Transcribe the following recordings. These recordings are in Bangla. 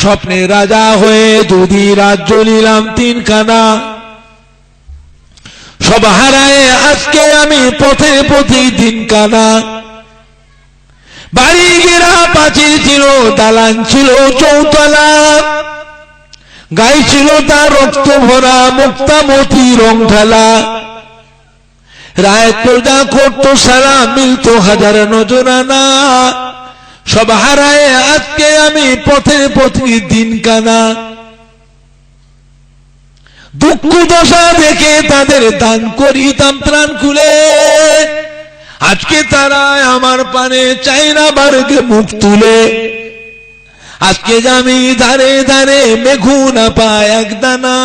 স্বপ্নে রাজা হয়ে দুদি রাজ্য নিলাম তিনখানা। সব হারায় আজকে আমি পথে পথে দিন কানা বাড়ি গেরা পাঁচিল ছিল দালান ছিল চৌতলা। গাই ছিল তার রক্ত ভরা মুক্তামতি রং ঢালা। রায় প্রজা করতো সারা, মিলত হাজার নজরানা। সব হারায় আজকে আমি পথে পথে দিন কানা। দুঃখ দশা দেখে তাদের দান করিতাম ত্রাণ খুলে। আজকে তারা আমার পানে চাই না বারকে মুখ তুলে। আজকে আমি ধারে ধারে মেঘু না পায় এক দানা।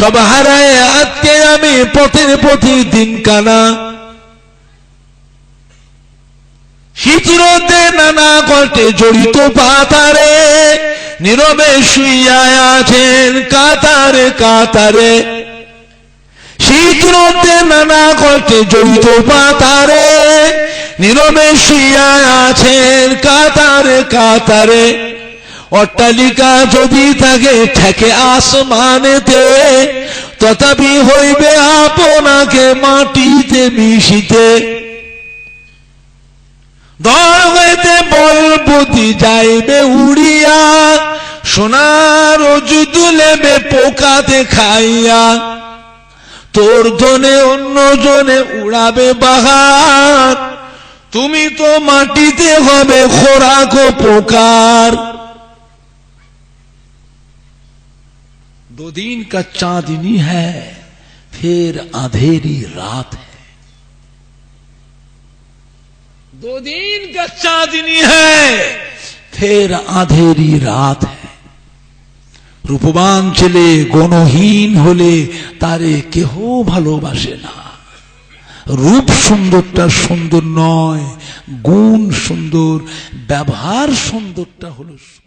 সব হারায় আজকে আমি পথের পথে দিন কানা। শীতরতে নানা কষ্টে জড়িত পাতারে, নীরবে শুইয়া আছেন কাতারে কাতারে। শীতরতে নানা কষ্টে জড়িত পাতারে, নীরবে শুইয়া আছেন কাতারে কাতারে। অট্টালিকা যদি থাকে ঠেকে আসমানেতে, তথাপি হইবে আপনাকে মাটিতে মিশিতে। দর হইতে বলবতী যাইবে উড়িয়া সোনার অজুদু লেবে পোকাতে খাইয়া তোর জনে অন্য জনে উড়াবে বাহার তুমি তো মাটিতে হবে খোরাক ও পোকার दो दिन का चांदनी है फिर अंधेरी रात है दो दिन का चांदनी है फिर अंधेरी रात है রূপবান ছেলে গণহীন হলে তারে কেহ ভালোবাসে না রূপ সুন্দরটা সুন্দর নয় গুণ সুন্দর ব্যবহার সুন্দরটা হলো সুন্দর।